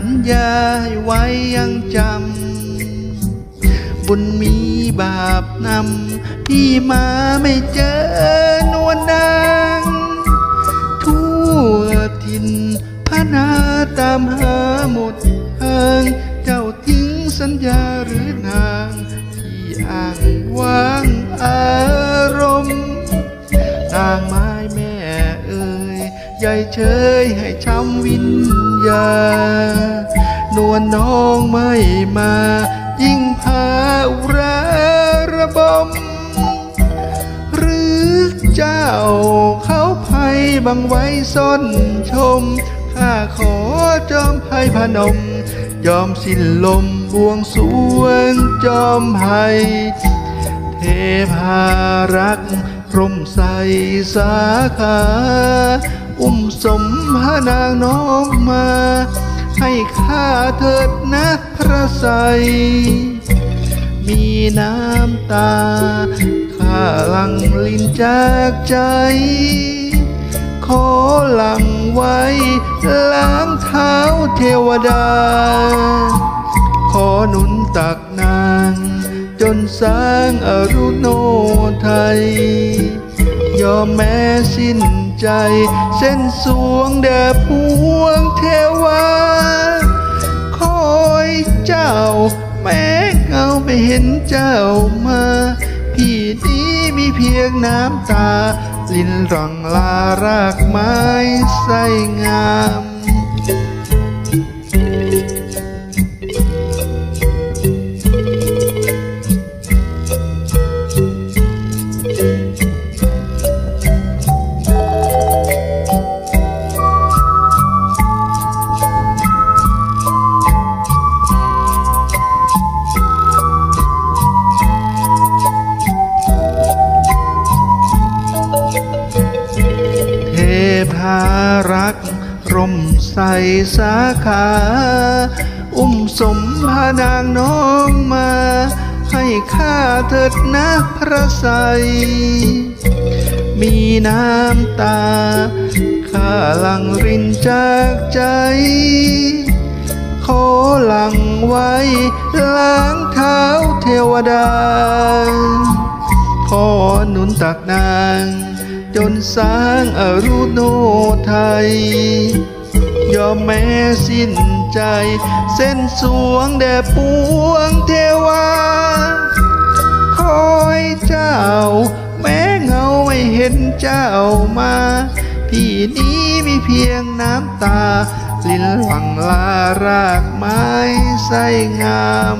สัญญาไว้ยังจำ บุญมีบาปนำ พี่มาไม่เจอนวลนาง ทั่วทินพนาตามหาหมดทางเจ้าทิ้งสัญญาหรือนาง ที่อ้างว้างอารมณ์นางไม้แม่เอ่ยยายเชยให้ช้ำวิญญาณ นวลน้องไม่มา ยิ่งพาอุราระบม หรือเจ้าเขาภัยบังไว้ซ่อนชม ข้าขอจอมภัยพนม ยอมสิ้นลมบวงสวงจอมภัย เทพารักร่มใสสาขา อุ้มสมพนางน้องมา ให้ข้าเถิดนะพระใส มีน้ำตา ข้าลังลินจากใจ ขอหลังไว้ ล้างเท้าเทวดา ขอหนุนตักนาง จนสร้างอรุโนไทย ยอมแม้สิ้นใจ เส้นสวงแด่พวงเทวา ไม่เห็นเจ้ามา พี่นี้มีเพียงน้ำตา ลินรังลารากไม้ใสงาม ก ร่มใสสาขา อุ้มสมพานางน้องมา ให้ข้าเถิดนะพระใส มีน้ำตา ข้าหลังรินจากใจขอหลังไว้ ล้างเท้าเทวดา ขอหนุนตักนาง จนสร้างอรุโนไทย ยอมแม้สิ้นใจ เส้นสวงแด่ปวงเทวา คอยเจ้า แม้เงาไม่เห็นเจ้ามาพี่นี้มีเพียงน้ำตา ลินหวังลารากไม้ใสงาม